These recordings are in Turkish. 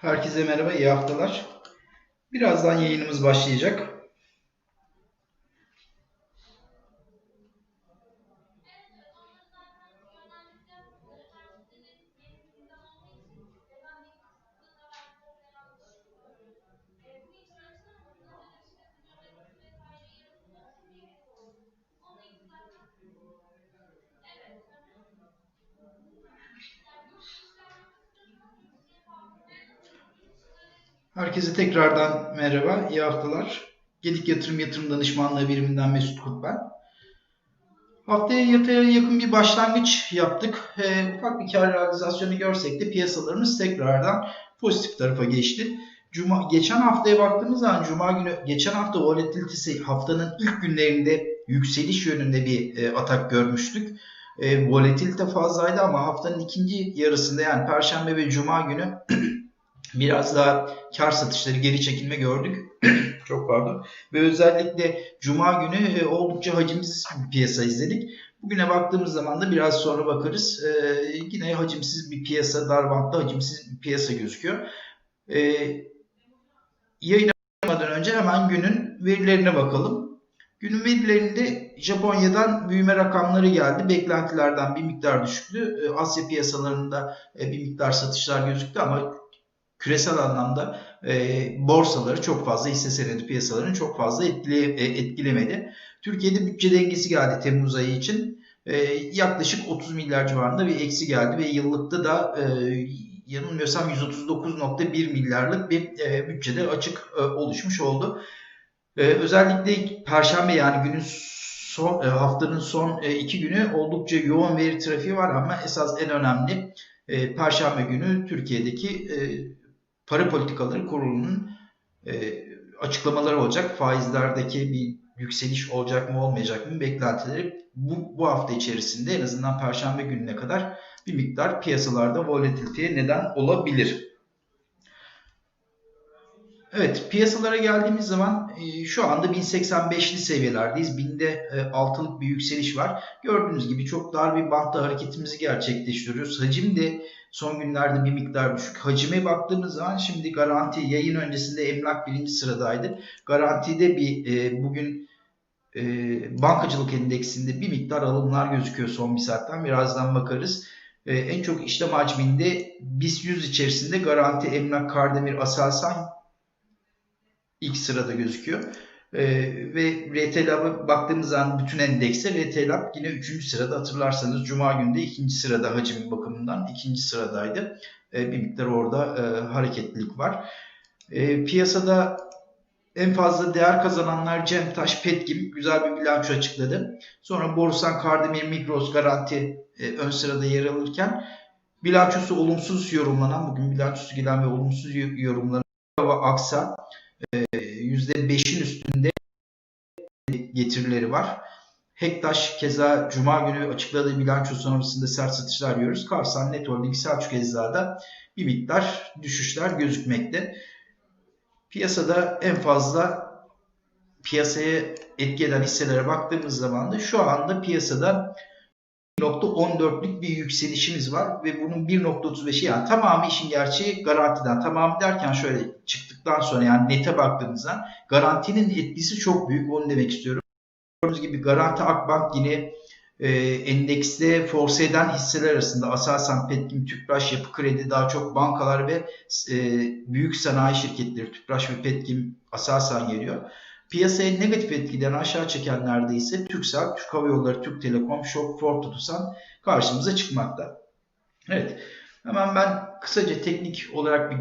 Herkese merhaba, iyi haftalar. Birazdan yayınımız başlayacak. Tekrardan merhaba, iyi haftalar. Gedik Yatırım Yatırım Danışmanlığı biriminden Mesut Kurt ben. Haftaya yataya yakın bir başlangıç yaptık. E, ufak bir kar realizasyonu görsek de piyasalarımız tekrardan pozitif tarafa geçti. Cuma, geçen haftaya baktığımız zaman Cuma günü, geçen hafta volatilitesi haftanın ilk günlerinde yükseliş yönünde bir e, atak görmüştük. E, volatilite fazlaydı ama haftanın ikinci yarısında yani Perşembe ve Cuma günü biraz daha kar satışları geri çekilme gördük. Çok pardon. Ve özellikle Cuma günü e, oldukça hacimsiz bir piyasa izledik. Bugüne baktığımız zaman da biraz sonra bakarız. Ee, yine hacimsiz bir piyasa, dar bantlı hacimsiz bir piyasa gözüküyor. Ee, yayınlamadan önce hemen günün verilerine bakalım. Günün verilerinde Japonya'dan büyüme rakamları geldi. Beklentilerden bir miktar düşüktü. Ee, Asya piyasalarında e, bir miktar satışlar gözüktü ama küresel anlamda e, borsaları çok fazla hisse senedi piyasalarını çok fazla etkile, e, etkilemedi. Türkiye'de bütçe dengesi geldi Temmuz ayı için. E, yaklaşık 30 milyar civarında bir eksi geldi ve yıllıkta da e, yanılmıyorsam 139.1 milyarlık bir e, bütçede açık e, oluşmuş oldu. E, özellikle Perşembe yani günün son e, haftanın son e, iki günü oldukça yoğun veri trafiği var ama esas en önemli e, Perşembe günü Türkiye'deki e, Para Politikaları Kurulu'nun e, açıklamaları olacak. Faizlerdeki bir yükseliş olacak mı olmayacak mı beklentileri bu, bu hafta içerisinde en azından Perşembe gününe kadar bir miktar piyasalarda volatiliteye neden olabilir. Evet piyasalara geldiğimiz zaman e, şu anda 1085'li seviyelerdeyiz. Binde e, altılık bir yükseliş var. Gördüğünüz gibi çok dar bir bantta hareketimizi gerçekleştiriyoruz. Hacim de son günlerde bir miktar düşük. Hacime baktığımız zaman şimdi garanti yayın öncesinde emlak birinci sıradaydı. Garantide bir e, bugün e, bankacılık endeksinde bir miktar alımlar gözüküyor son bir saatten. Birazdan bakarız. E, en çok işlem hacminde BIST 100 içerisinde garanti, emlak, Kardemir, Aselsan ilk sırada gözüküyor. Ee, ve RTLab'a baktığımız zaman bütün endekse RTLab yine 3. sırada hatırlarsanız Cuma günü de 2. sırada hacim bakımından 2. sıradaydı. Ee, bir miktar orada e, hareketlilik var. E, piyasada en fazla değer kazananlar Cemtaş, Petkim güzel bir bilanço açıkladı. Sonra Borusan, Kardemir, Migros, Garanti e, ön sırada yer alırken bilançosu olumsuz yorumlanan, bugün bilançosu gelen ve olumsuz yorumlanan Aksa %5'in üstünde getirileri var. Hektaş keza Cuma günü açıkladığı bilanço sonrasında sert satışlar görüyoruz. Karsan Net Holding Selçuk Eczacı'da bir miktar düşüşler gözükmekte. Piyasada en fazla piyasaya etki eden hisselere baktığımız zaman da şu anda piyasada 1.14'lük bir yükselişimiz var ve bunun 1.35'i yani tamamı işin gerçeği garantiden. Tamamı derken şöyle çıktıktan sonra yani nete baktığımızda garantinin etkisi çok büyük onu demek istiyorum. Gördüğünüz gibi Garanti Akbank yine e, endekste force eden hisseler arasında Aselsan, Petkim, Tüpraş, Yapı Kredi daha çok bankalar ve e, büyük sanayi şirketleri Tüpraş ve Petkim, Aselsan geliyor. Piyasayı negatif etkiden aşağı çekenlerde ise Türksel, Türk Hava Yolları, Türk Telekom, Şok, Ford Otosan karşımıza çıkmakta. Evet, hemen ben kısaca teknik olarak bir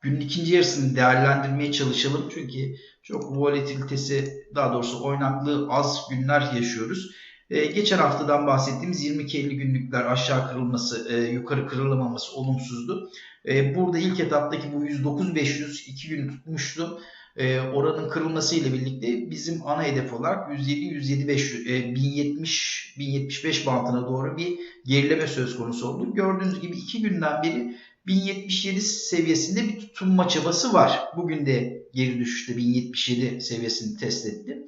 günün ikinci yarısını değerlendirmeye çalışalım. Çünkü çok volatilitesi, daha doğrusu oynaklığı az günler yaşıyoruz. Ee, geçen haftadan bahsettiğimiz 22-50 günlükler aşağı kırılması, e, yukarı kırılamaması olumsuzdu. E, burada ilk etaptaki bu 109-500 2 gün tutmuştu e, oranın kırılması ile birlikte bizim ana hedef olarak 107-175 e, 1070 1075 bantına doğru bir gerileme söz konusu oldu. Gördüğünüz gibi iki günden beri 1077 seviyesinde bir tutunma çabası var. Bugün de geri düşüşte 1077 seviyesini test etti.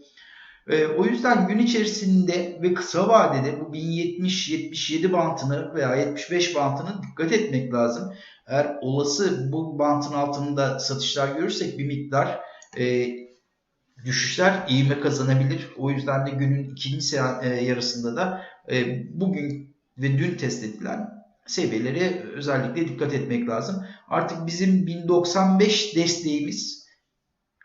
E, o yüzden gün içerisinde ve kısa vadede bu 1070-77 bantını veya 75 bantını dikkat etmek lazım. Eğer olası bu bantın altında satışlar görürsek bir miktar e, düşüşler ivme kazanabilir. O yüzden de günün ikinci e, yarısında da e, bugün ve dün test edilen seviyelere özellikle dikkat etmek lazım. Artık bizim 1095 desteğimiz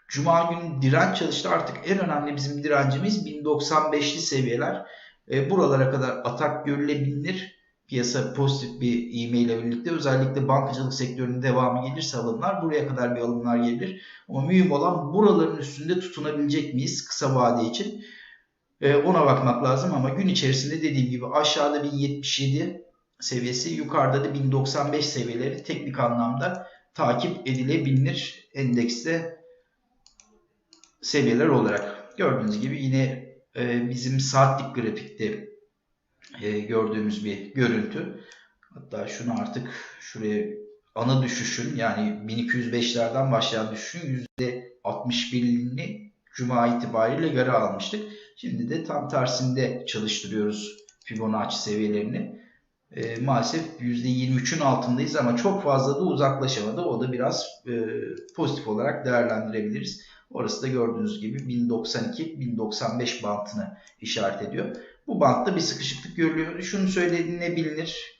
Cuma günü direnç çalıştı. Artık en önemli bizim direncimiz 1095'li seviyeler. E, buralara kadar atak görülebilir. Piyasa pozitif bir ivme ile birlikte özellikle bankacılık sektörünün devamı gelirse alımlar buraya kadar bir alımlar gelir. Ama mühim olan buraların üstünde tutunabilecek miyiz kısa vade için? E, ona bakmak lazım ama gün içerisinde dediğim gibi aşağıda 1077 seviyesi yukarıda da 1095 seviyeleri teknik anlamda takip edilebilir endekste seviyeler olarak. Gördüğünüz gibi yine e, bizim saatlik grafikte e, gördüğümüz bir görüntü. Hatta şunu artık şuraya ana düşüşün yani 1205'lerden başlayan düşüşün %61'ini Cuma itibariyle göre almıştık. Şimdi de tam tersinde çalıştırıyoruz Fibonacci seviyelerini. E, maalesef %23'ün altındayız ama çok fazla da uzaklaşamadı. O da biraz e, pozitif olarak değerlendirebiliriz. Orası da gördüğünüz gibi 1092-1095 bantını işaret ediyor. Bu bantta bir sıkışıklık görülüyor. Şunu söylenilebilir.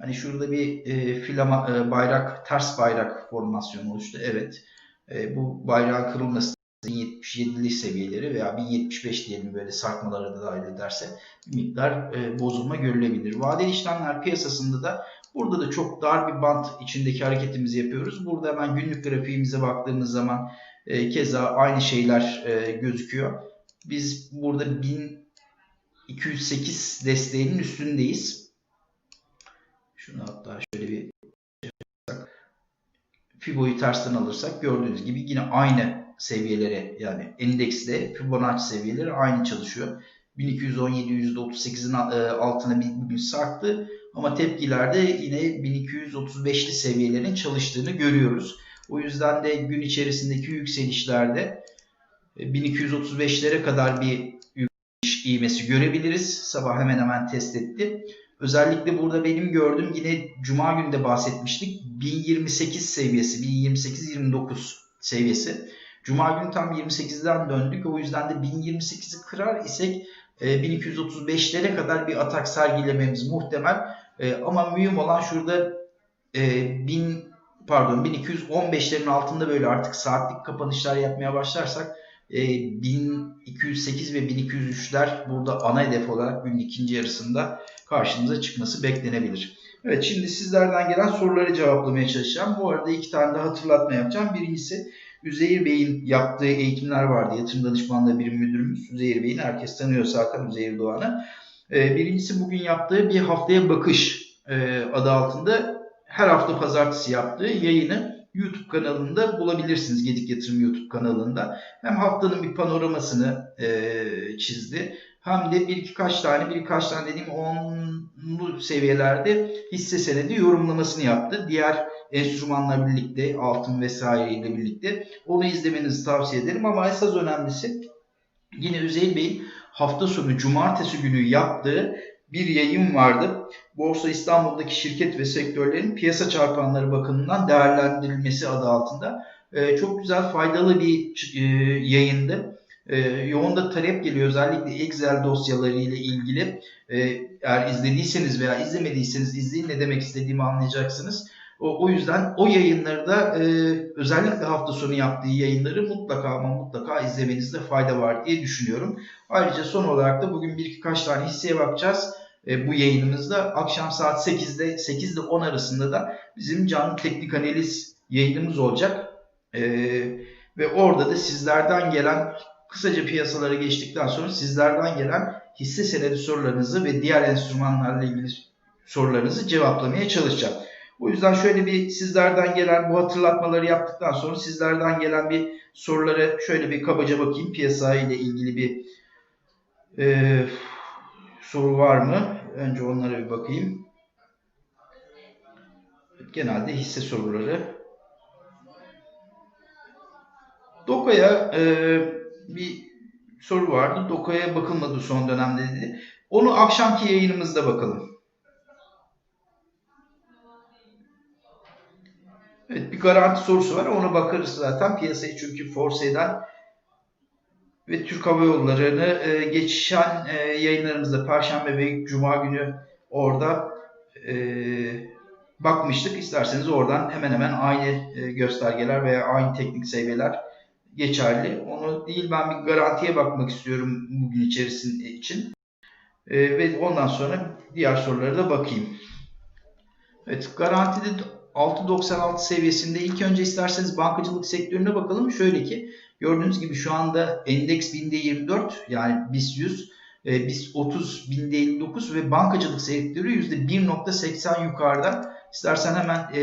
Hani şurada bir e, filama, e, bayrak, ters bayrak formasyonu oluştu. Evet. E, bu bayrağın kırılması 1077'li seviyeleri veya 1075 diyelim böyle sarkmalara da dahil ederse bir miktar e, bozulma görülebilir. Vadeli işlemler piyasasında da burada da çok dar bir bant içindeki hareketimizi yapıyoruz. Burada hemen günlük grafiğimize baktığımız zaman e, keza aynı şeyler e, gözüküyor. Biz burada 1208 desteğinin üstündeyiz. Şunu hatta şöyle bir Fibo'yu tersten alırsak gördüğünüz gibi yine aynı seviyelere yani endekste Fibonacci seviyeleri aynı çalışıyor. 1217 %38'in e, altına bugün sarktı ama tepkilerde yine 1235'li seviyelerin çalıştığını görüyoruz. O yüzden de gün içerisindeki yükselişlerde 1235'lere e, kadar bir yükseliş ivmesi görebiliriz. Sabah hemen hemen test etti. Özellikle burada benim gördüğüm yine Cuma günü de bahsetmiştik. 1028 seviyesi, 1028-29 seviyesi. Cuma günü tam 28'den döndük. O yüzden de 1028'i kırar isek 1235'lere e, kadar bir atak sergilememiz muhtemel. E, ama mühim olan şurada 1000 pardon 1215'lerin altında böyle artık saatlik kapanışlar yapmaya başlarsak 1208 ve 1203'ler burada ana hedef olarak günün ikinci yarısında karşımıza çıkması beklenebilir. Evet şimdi sizlerden gelen soruları cevaplamaya çalışacağım. Bu arada iki tane daha hatırlatma yapacağım. Birincisi Üzeyir Bey'in yaptığı eğitimler vardı. Yatırım danışmanlığı birim müdürümüz Üzeyir Bey'in. Herkes tanıyor Hakan Üzeyir Doğan'ı. Ee, birincisi bugün yaptığı bir haftaya bakış e, adı altında her hafta pazartesi yaptığı yayını YouTube kanalında bulabilirsiniz. Gedik Yatırım YouTube kanalında. Hem haftanın bir panoramasını e, çizdi. Hem de bir iki kaç tane, bir kaç tane dediğim onlu seviyelerde hisse senedi yorumlamasını yaptı. Diğer enstrümanla birlikte, altın vesaireyle birlikte onu izlemenizi tavsiye ederim. Ama esas önemlisi yine Üzeyir Bey'in hafta sonu cumartesi günü yaptığı bir yayın vardı. Borsa İstanbul'daki şirket ve sektörlerin piyasa çarpanları bakımından değerlendirilmesi adı altında. E, çok güzel faydalı bir e, yayındı. E, yoğun da talep geliyor özellikle Excel dosyaları ile ilgili. E, eğer izlediyseniz veya izlemediyseniz izleyin ne demek istediğimi anlayacaksınız. O, o yüzden o yayınları da e, özellikle hafta sonu yaptığı yayınları mutlaka ama mutlaka izlemenizde fayda var diye düşünüyorum. Ayrıca son olarak da bugün bir iki kaç tane hisseye bakacağız e, bu yayınımızda. Akşam saat 8'de 8 ile 10 arasında da bizim canlı teknik analiz yayınımız olacak. E, ve orada da sizlerden gelen kısaca piyasalara geçtikten sonra sizlerden gelen hisse senedi sorularınızı ve diğer enstrümanlarla ilgili sorularınızı cevaplamaya çalışacağım. O yüzden şöyle bir sizlerden gelen bu hatırlatmaları yaptıktan sonra sizlerden gelen bir sorulara şöyle bir kabaca bakayım. Piyasa ile ilgili bir e, soru var mı? Önce onlara bir bakayım. Genelde hisse soruları. Doka'ya e, bir soru vardı. Doka'ya bakılmadı son dönemde dedi. Onu akşamki yayınımızda bakalım. Evet bir garanti sorusu var. Ona bakarız zaten. Piyasayı çünkü force ve Türk Hava Yolları'nı e, geçen e, yayınlarımızda Perşembe ve Cuma günü orada e, bakmıştık. İsterseniz oradan hemen hemen aynı e, göstergeler veya aynı teknik seviyeler geçerli. Onu değil ben bir garantiye bakmak istiyorum bugün içerisinde için. E, ve ondan sonra diğer sorulara da bakayım. Evet garantide 6.96 seviyesinde ilk önce isterseniz bankacılık sektörüne bakalım. Şöyle ki gördüğünüz gibi şu anda endeks binde 24 yani BIST 100 e, BIST 30 binde 59 ve bankacılık sektörü %1.80 yukarıda. İstersen hemen e,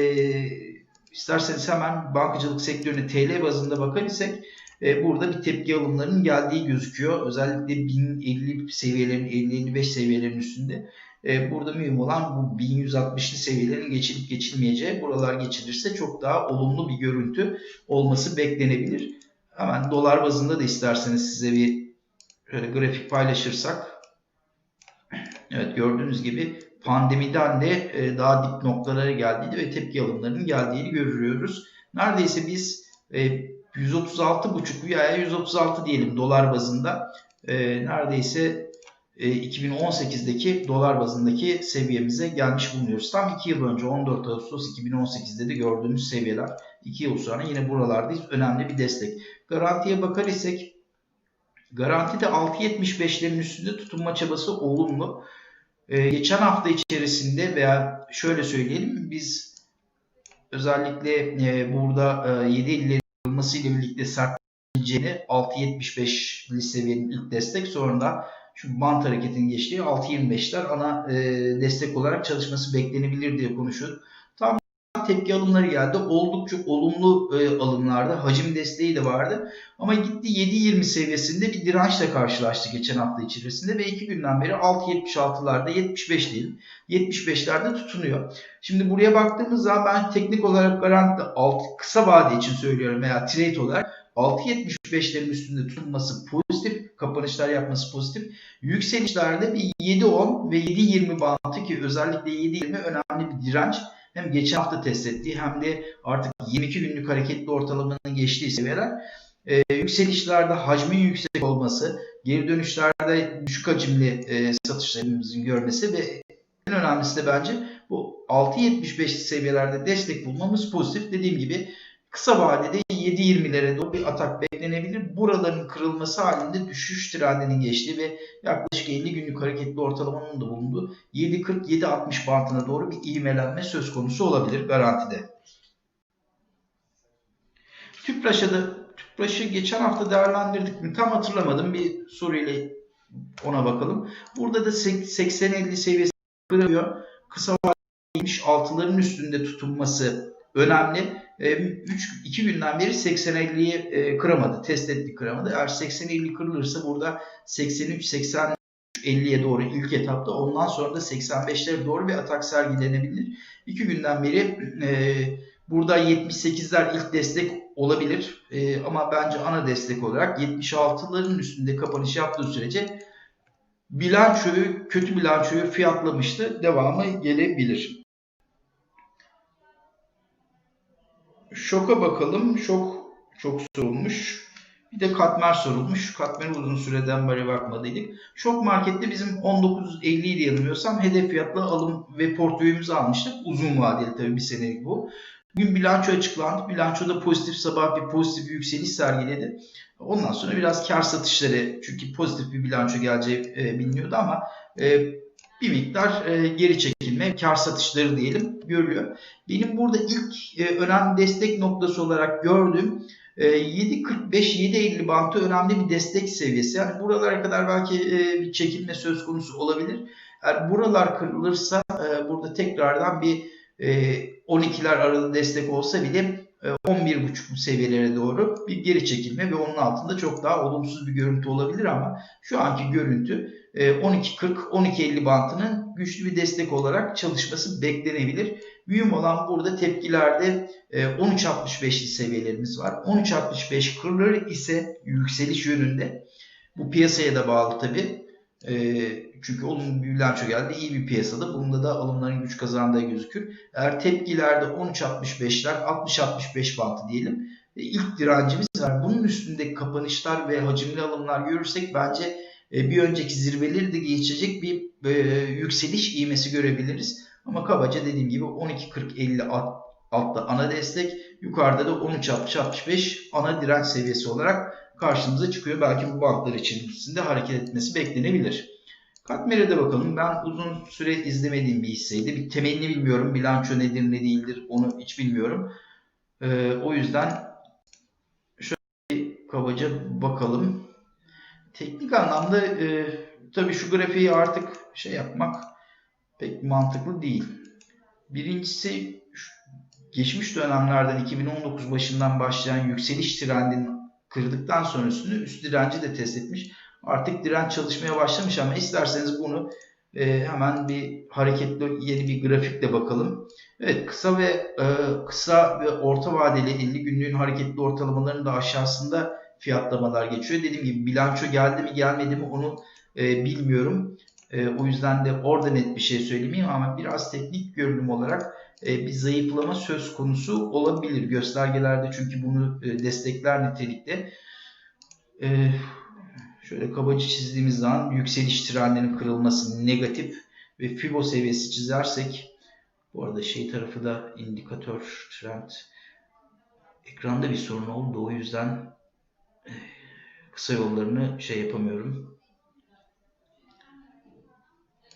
isterseniz hemen bankacılık sektörüne TL bazında bakar isek e, burada bir tepki alımlarının geldiği gözüküyor. Özellikle 1050 seviyelerin 50-55 seviyelerin üstünde. E, burada mühim olan bu 1160'lı seviyelerin geçilip geçilmeyeceği. Buralar geçilirse çok daha olumlu bir görüntü olması beklenebilir. Hemen dolar bazında da isterseniz size bir şöyle grafik paylaşırsak. Evet gördüğünüz gibi pandemiden de e, daha dip noktalara geldiğini ve tepki alımlarının geldiğini görüyoruz. Neredeyse biz 136,5 veya 136 diyelim dolar bazında e, neredeyse 2018'deki dolar bazındaki seviyemize gelmiş bulunuyoruz. Tam 2 yıl önce 14 Ağustos 2018'de de gördüğümüz seviyeler 2 yıl sonra yine buralardayız. Önemli bir destek. Garantiye bakar isek garantide 6.75'lerin üstünde tutunma çabası olumlu. Ee, geçen hafta içerisinde veya şöyle söyleyelim biz özellikle e, burada e, 7.50'lerin olmasıyla birlikte sertleneceğini 6.75'li seviyenin ilk destek sonra şu bant hareketinin geçtiği 6.25'ler ana e, destek olarak çalışması beklenebilir diye konuşuyorduk. Tepki alımları geldi. Oldukça olumlu e, alımlarda hacim desteği de vardı. Ama gitti 7.20 seviyesinde bir dirençle karşılaştı geçen hafta içerisinde ve iki günden beri 6.76'larda 75 değil 75'lerde tutunuyor. Şimdi buraya baktığımız zaman ben teknik olarak garanti alt kısa vade için söylüyorum veya trade olarak 6.75'lerin üstünde tutulması pozitif, kapanışlar yapması pozitif. Yükselişlerde bir 7.10 ve 7.20 bantı ki özellikle 7.20 önemli bir direnç. Hem geçen hafta test ettiği hem de artık 22 günlük hareketli ortalamanın geçtiği seviyeler. Ee, yükselişlerde hacmin yüksek olması, geri dönüşlerde düşük hacimli e, satışlarımızın görmesi ve en önemlisi de bence bu 6.75 seviyelerde destek bulmamız pozitif. Dediğim gibi Kısa vadede 7.20'lere doğru bir atak beklenebilir. Buraların kırılması halinde düşüş trendinin geçtiği ve yaklaşık 50 günlük hareketli ortalamanın da bulunduğu 7.40-7.60 bantına doğru bir ivmelenme söz konusu olabilir garantide. Tüpraş'a da Tüpraş'ı geçen hafta değerlendirdik mi tam hatırlamadım. Bir soruyla ona bakalım. Burada da 80-50 seviyesi kırılıyor. Kısa vadede 76'ların üstünde tutunması önemli. 3 e, 2 günden beri 80-50'yi e, kıramadı. Test etti kıramadı. Eğer 80-50 kırılırsa burada 83 80 50'ye doğru ilk etapta ondan sonra da 85'lere doğru bir atak sergilenebilir. 2 günden beri e, burada 78'ler ilk destek olabilir. E, ama bence ana destek olarak 76'ların üstünde kapanış yaptığı sürece bilançoyu, kötü bilançoyu fiyatlamıştı. Devamı gelebilir. Şoka bakalım. Şok çok sorulmuş. Bir de katmer sorulmuş. Katmer uzun süreden beri bakmadıydık. Şok markette bizim 19.50 idi yanılmıyorsam hedef fiyatla alım ve portföyümüzü almıştık. Uzun vadeli tabii bir senelik bu. Bugün bilanço açıklandı. Bilançoda pozitif sabah bir pozitif bir yükseliş sergiledi. Ondan sonra biraz kar satışları çünkü pozitif bir bilanço geleceği e, biliniyordu ama e, bir miktar e, geri çekilme, kar satışları diyelim görülüyor. Benim burada ilk e, önemli destek noktası olarak gördüğüm e, 7.45-7.50 bantı önemli bir destek seviyesi. Yani buralara kadar belki e, bir çekilme söz konusu olabilir. Eğer buralar kırılırsa e, burada tekrardan bir e, 12'ler arada destek olsa bile 11.5 e, seviyelere doğru bir geri çekilme ve onun altında çok daha olumsuz bir görüntü olabilir ama şu anki görüntü 12.40-12.50 e, bantının güçlü bir destek olarak çalışması beklenebilir. Mühim olan burada tepkilerde 13.65'li e, seviyelerimiz var. 13.65 kırılır ise yükseliş yönünde. Bu piyasaya da bağlı tabi. Çünkü olumlu bir bilanço geldi. iyi bir piyasada. Bunda da alımların güç kazandığı gözükür. Eğer tepkilerde 13.65'ler 60-65 bantı diyelim. E, ilk direncimiz var. Bunun üstünde kapanışlar ve hacimli alımlar görürsek bence e, bir önceki zirveleri de geçecek bir e, yükseliş iğmesi görebiliriz. Ama kabaca dediğim gibi 12.40-50 alt, altta ana destek. Yukarıda da 13.60-65 ana direnç seviyesi olarak karşımıza çıkıyor. Belki bu bantlar içerisinde hareket etmesi beklenebilir. Katmer'e bakalım. Ben uzun süre izlemediğim bir hisseydi. Bir temelini bilmiyorum. Bilanço nedir ne değildir onu hiç bilmiyorum. Ee, o yüzden şöyle bir kabaca bakalım. Teknik anlamda e, tabii şu grafiği artık şey yapmak pek mantıklı değil. Birincisi geçmiş dönemlerden 2019 başından başlayan yükseliş trendinin kırdıktan sonra üstünü üst direnci de test etmiş. Artık direnç çalışmaya başlamış ama isterseniz bunu e, hemen bir hareketli yeni bir grafikle bakalım. Evet kısa ve e, kısa ve orta vadeli 50 günlüğün hareketli ortalamalarının da aşağısında fiyatlamalar geçiyor. Dediğim gibi bilanço geldi mi gelmedi mi onu e, bilmiyorum. O yüzden de orada net bir şey söylemeyeyim ama biraz teknik görünüm olarak bir zayıflama söz konusu olabilir. Göstergelerde çünkü bunu destekler nitelikte. Şöyle kabaca çizdiğimiz zaman yükseliş trendinin kırılması negatif ve Fibo seviyesi çizersek bu arada şey tarafı da indikatör trend ekranda bir sorun oldu. O yüzden kısa yollarını şey yapamıyorum.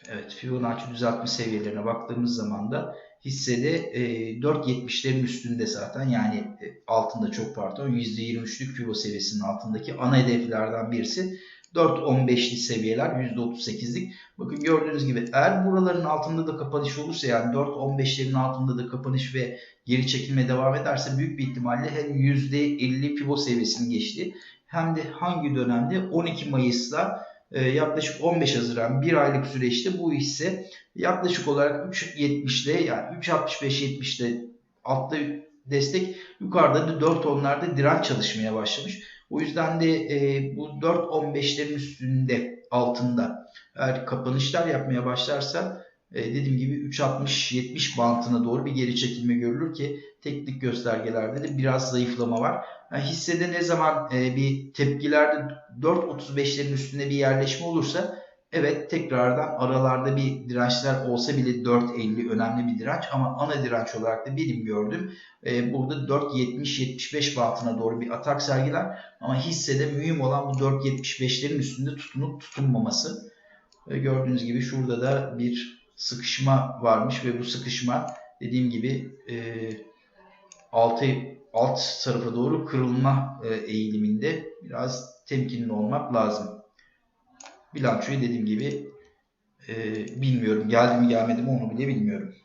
Evet Fibonacci düzeltme seviyelerine baktığımız zaman da hissede e, 4.70'lerin üstünde zaten. Yani e, altında çok pardon %23'lük Fibo seviyesinin altındaki ana hedeflerden birisi. 4.15'li seviyeler %38'lik. Bakın gördüğünüz gibi eğer buraların altında da kapanış olursa yani 4.15'lerin altında da kapanış ve geri çekilme devam ederse büyük bir ihtimalle hem %50 Fibo seviyesini geçti hem de hangi dönemde? 12 Mayıs'la yaklaşık 15 Haziran bir aylık süreçte bu hisse yaklaşık olarak 3.70 ile yani 3.65-70 ile altta destek yukarıda da 4 onlarda direnç çalışmaya başlamış. O yüzden de e, bu 4.15'lerin üstünde altında eğer kapanışlar yapmaya başlarsa e, dediğim gibi 3.60-70 bantına doğru bir geri çekilme görülür ki teknik göstergelerde de biraz zayıflama var. Yani hissede ne zaman e, bir tepkilerde 4.35'lerin üstünde bir yerleşme olursa evet tekrardan aralarda bir dirençler olsa bile 4.50 önemli bir direnç ama ana direnç olarak da benim gördüm. E, burada 4.70-75 bantına doğru bir atak sergiler ama hissede mühim olan bu 4.75'lerin üstünde tutunup tutunmaması. E, gördüğünüz gibi şurada da bir sıkışma varmış ve bu sıkışma dediğim gibi e, 6 alt tarafa doğru kırılma e, eğiliminde biraz temkinli olmak lazım. Bilançoyu dediğim gibi e, bilmiyorum. Geldi mi gelmedi mi onu bile bilmiyorum.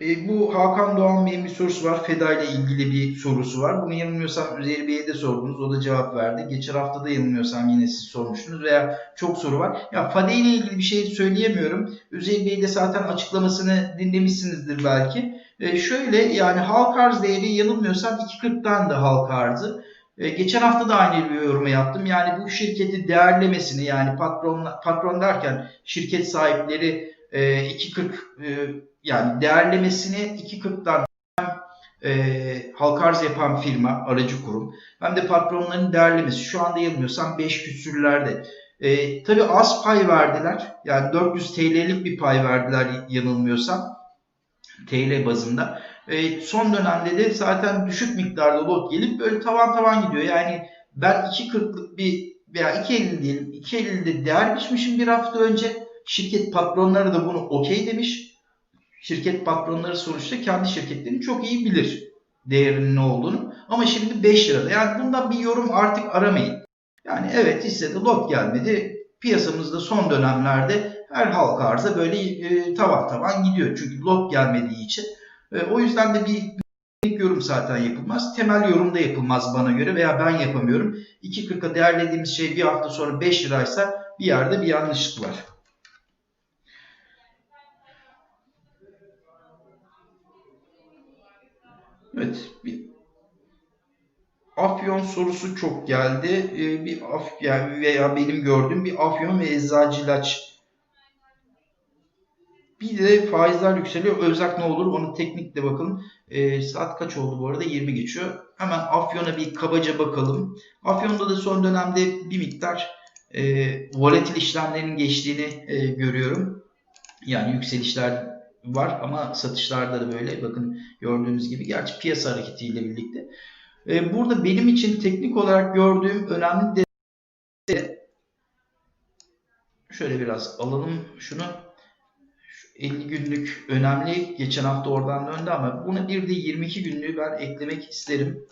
E, bu Hakan Doğan Bey'in bir sorusu var. FEDA ile ilgili bir sorusu var. Bunu yanılmıyorsam Üzeyir Bey'e de sordunuz. O da cevap verdi. Geçen hafta da yanılmıyorsam yine siz sormuştunuz veya çok soru var. Ya FADE ile ilgili bir şey söyleyemiyorum. Üzeyir Bey de zaten açıklamasını dinlemişsinizdir belki. E, şöyle yani halk arz değeri yanılmıyorsam 2.40'dan da halk arzı. E, geçen hafta da aynı bir yorumu yaptım. Yani bu şirketi değerlemesini yani patron, patron derken şirket sahipleri e, 2.40 e, yani değerlemesini 2.40'dan hem e, halka arz yapan firma, aracı kurum hem de patronların değerlemesi şu anda yanılmıyorsam 5 küsürlerde. E, tabii az pay verdiler. Yani 400 TL'lik bir pay verdiler yanılmıyorsam TL bazında. E, son dönemde de zaten düşük miktarda lot gelip böyle tavan tavan gidiyor. Yani ben 2.40'lık bir veya 2.50 diyelim 2.50'de değer biçmişim bir hafta önce. Şirket patronları da bunu okey demiş. Şirket patronları sonuçta kendi şirketlerini çok iyi bilir değerinin ne olduğunu. Ama şimdi 5 lirada. Yani bundan bir yorum artık aramayın. Yani evet hissede lot gelmedi. Piyasamızda son dönemlerde her halka arza böyle e, tavan tavan gidiyor. Çünkü lot gelmediği için. E, o yüzden de bir yorum zaten yapılmaz. Temel yorum da yapılmaz bana göre veya ben yapamıyorum. 2.40'a değerlediğimiz şey bir hafta sonra 5 liraysa bir yerde bir yanlışlık var. Evet. Bir Afyon sorusu çok geldi. Ee, bir af yani veya benim gördüğüm bir Afyon ve Eczacılaç. Bir de faizler yükseliyor. Özak ne olur? Onu teknikle bakalım. Ee, saat kaç oldu bu arada? 20 geçiyor. Hemen Afyon'a bir kabaca bakalım. Afyon'da da son dönemde bir miktar e, volatil işlemlerin geçtiğini e, görüyorum. Yani yükselişler var ama satışlarda da böyle bakın gördüğünüz gibi gerçi piyasa hareketiyle birlikte. E, burada benim için teknik olarak gördüğüm önemli de şöyle biraz alalım şunu. Şu 50 günlük önemli. Geçen hafta oradan döndü ama buna bir de 22 günlüğü ben eklemek isterim.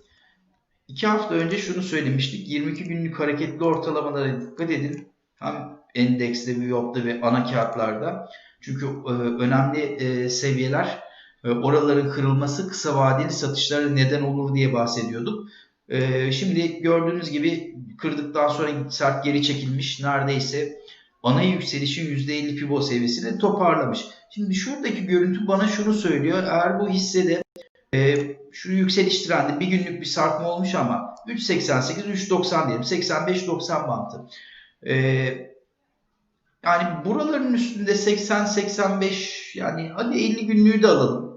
2 hafta önce şunu söylemiştik. 22 günlük hareketli ortalamalara dikkat edin. Hem endekste, Viyop'ta ve ana kağıtlarda. Çünkü e, önemli e, seviyeler e, oraların kırılması kısa vadeli satışlara neden olur diye bahsediyorduk. E, şimdi gördüğünüz gibi kırdıktan sonra sert geri çekilmiş. Neredeyse ana yükselişin %50 pivo seviyesini toparlamış. Şimdi şuradaki görüntü bana şunu söylüyor. Eğer bu hissede e, şu yükseliş trendi bir günlük bir sarkma olmuş ama 3.88, 3.90 diyelim. 85-90 bantı. E, yani buraların üstünde 80-85 yani hadi 50 günlüğü de alalım.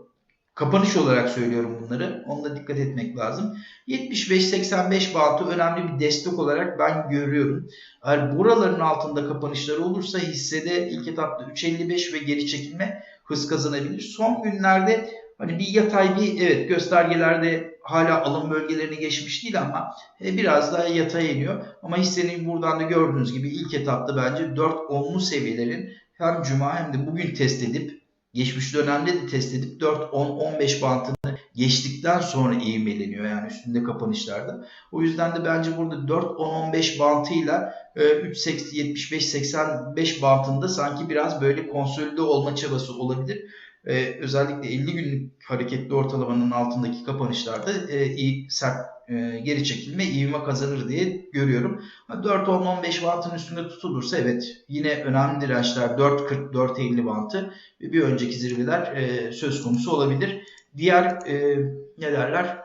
Kapanış olarak söylüyorum bunları. Onda dikkat etmek lazım. 75-85 bantı önemli bir destek olarak ben görüyorum. Eğer buraların altında kapanışları olursa hissede ilk etapta 3.55 ve geri çekilme hız kazanabilir. Son günlerde hani bir yatay bir evet göstergelerde hala alım bölgelerini geçmiş değil ama e, biraz daha yatay iniyor. Ama hissenin buradan da gördüğünüz gibi ilk etapta bence 4-10'lu seviyelerin hem cuma hem de bugün test edip geçmiş dönemde de test edip 4-10-15 bantını geçtikten sonra ivmeleniyor yani üstünde kapanışlarda. O yüzden de bence burada 4-10-15 bantıyla 3.75-85 bantında sanki biraz böyle konsolide olma çabası olabilir. Ee, özellikle 50 günlük hareketli ortalamanın altındaki kapanışlarda e, iyi, sert e, geri çekilme ivme kazanır diye görüyorum. 4-10-15 bantın üstünde tutulursa evet yine önemli dirençler 4.40-4.50 bantı ve bir önceki zirveler e, söz konusu olabilir. Diğer e, ne derler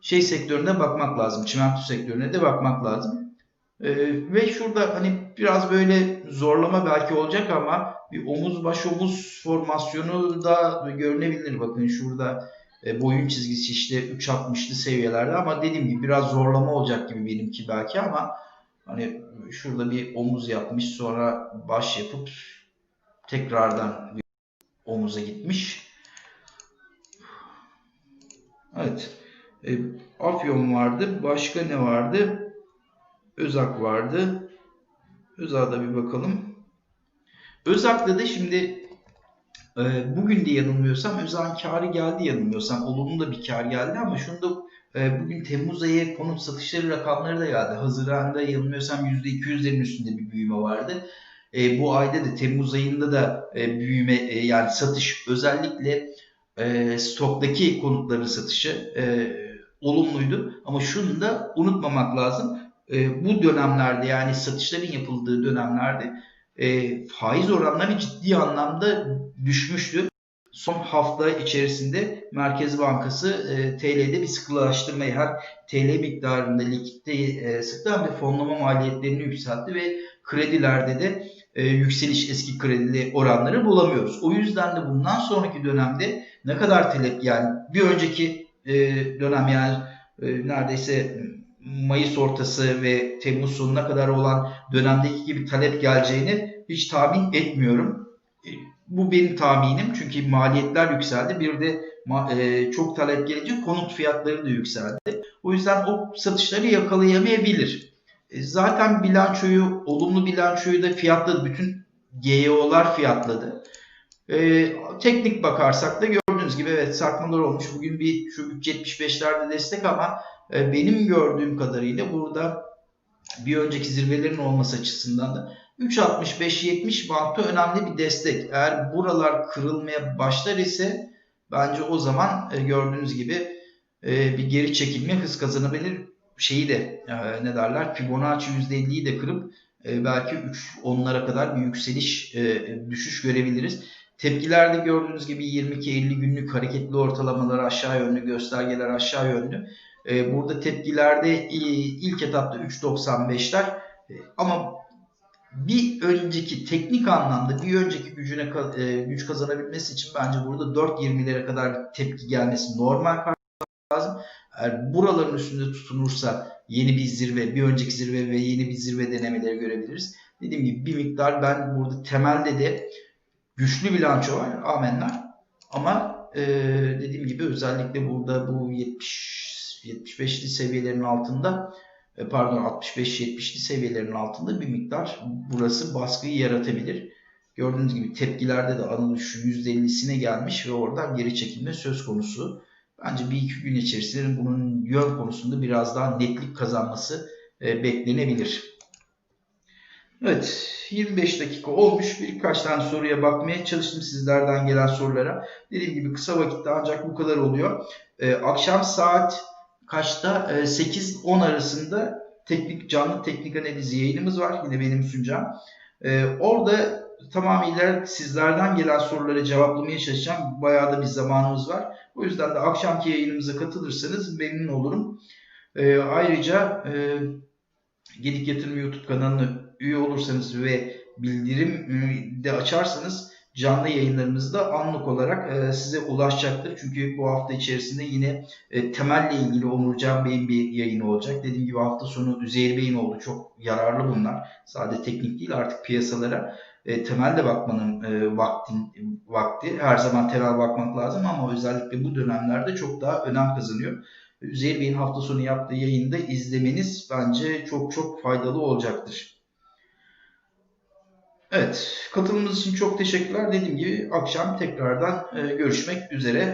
şey sektörüne bakmak lazım. Çimento sektörüne de bakmak lazım. Ee, ve şurada hani biraz böyle zorlama belki olacak ama bir omuz baş omuz formasyonu da görünebilir. Bakın şurada e, boyun çizgisi işte 3.60'lı seviyelerde ama dediğim gibi biraz zorlama olacak gibi benimki belki ama hani şurada bir omuz yapmış sonra baş yapıp tekrardan bir omuza gitmiş. Evet. E, Afyon vardı. Başka ne vardı? Özak vardı. Özak'ta bir bakalım. Özak'ta da şimdi e, bugün de yanılmıyorsam Özak'ın karı geldi yanılmıyorsam. Olumlu da bir kar geldi ama şunu da e, bugün Temmuz ayı konut satışları rakamları da geldi. Haziranda yanılmıyorsam %200'lerin üstünde bir büyüme vardı. E, bu ayda da Temmuz ayında da e, büyüme e, yani satış özellikle e, stoktaki konutların satışı e, olumluydu. Ama şunu da unutmamak lazım e, bu dönemlerde yani satışların yapıldığı dönemlerde e, faiz oranları ciddi anlamda düşmüştü. Son hafta içerisinde Merkez Bankası e, TL'de bir sıkılaştırmayı hem TL miktarında likiditeyi e, sıktı de fonlama maliyetlerini yükseltti ve kredilerde de e, yükseliş eski kredili oranları bulamıyoruz. O yüzden de bundan sonraki dönemde ne kadar talep yani bir önceki e, dönem yani e, neredeyse Mayıs ortası ve Temmuz sonuna kadar olan dönemdeki gibi talep geleceğini hiç tahmin etmiyorum. E, bu benim tahminim çünkü maliyetler yükseldi. Bir de e, çok talep gelince konut fiyatları da yükseldi. O yüzden o satışları yakalayamayabilir. E, zaten bilançoyu, olumlu bilançoyu da fiyatladı. Bütün GEO'lar fiyatladı. teknik bakarsak da gördüğünüz gibi evet sarkmalar olmuş. Bugün bir şu 3.75'lerde destek ama e, benim gördüğüm kadarıyla burada bir önceki zirvelerin olması açısından da 3.65-70 bantı önemli bir destek. Eğer buralar kırılmaya başlar ise bence o zaman e, gördüğünüz gibi e, bir geri çekilme hız kazanabilir. Şeyi de ne derler Fibonacci %50'yi de kırıp belki 3 onlara kadar bir yükseliş düşüş görebiliriz. Tepkilerde gördüğünüz gibi 22-50 günlük hareketli ortalamalar aşağı yönlü, göstergeler aşağı yönlü. E, burada tepkilerde e, ilk etapta 3.95'ler e, ama bir önceki teknik anlamda bir önceki gücüne e, güç kazanabilmesi için bence burada 4.20'lere kadar tepki gelmesi normal lazım. Eğer buraların üstünde tutunursa yeni bir zirve, bir önceki zirve ve yeni bir zirve denemeleri görebiliriz. Dediğim gibi bir miktar ben burada temelde de güçlü bilanço var. Amenler. Ama e, dediğim gibi özellikle burada bu 70 75'li seviyelerin altında e, pardon 65-70'li seviyelerin altında bir miktar burası baskıyı yaratabilir. Gördüğünüz gibi tepkilerde de Anadolu şu %50'sine gelmiş ve oradan geri çekilme söz konusu. Bence bir iki gün içerisinde bunun yön konusunda biraz daha netlik kazanması e, beklenebilir. Evet 25 dakika olmuş. Birkaç tane soruya bakmaya çalıştım sizlerden gelen sorulara. Dediğim gibi kısa vakitte ancak bu kadar oluyor. E, akşam saat kaçta? E, 8-10 arasında teknik canlı teknik analiz yayınımız var. Yine benim sunacağım. E, orada tamamıyla sizlerden gelen soruları cevaplamaya çalışacağım. Bayağı da bir zamanımız var. O yüzden de akşamki yayınımıza katılırsanız memnun olurum. E, ayrıca e, Gedik Yatırım YouTube kanalına üye olursanız ve bildirim de açarsanız canlı yayınlarımızda anlık olarak e, size ulaşacaktır. Çünkü bu hafta içerisinde yine e, temelle ilgili Onurcan Bey'in bir yayını olacak. Dediğim gibi hafta sonu Üzeyir Bey'in oldu. Çok yararlı bunlar. Sadece teknik değil artık piyasalara e, temelde bakmanın e, vakti, vakti. Her zaman temel bakmak lazım ama özellikle bu dönemlerde çok daha önem kazanıyor. Üzeyir Bey'in hafta sonu yaptığı yayında izlemeniz bence çok çok faydalı olacaktır. Evet, katılımınız için çok teşekkürler. Dediğim gibi akşam tekrardan e, görüşmek üzere.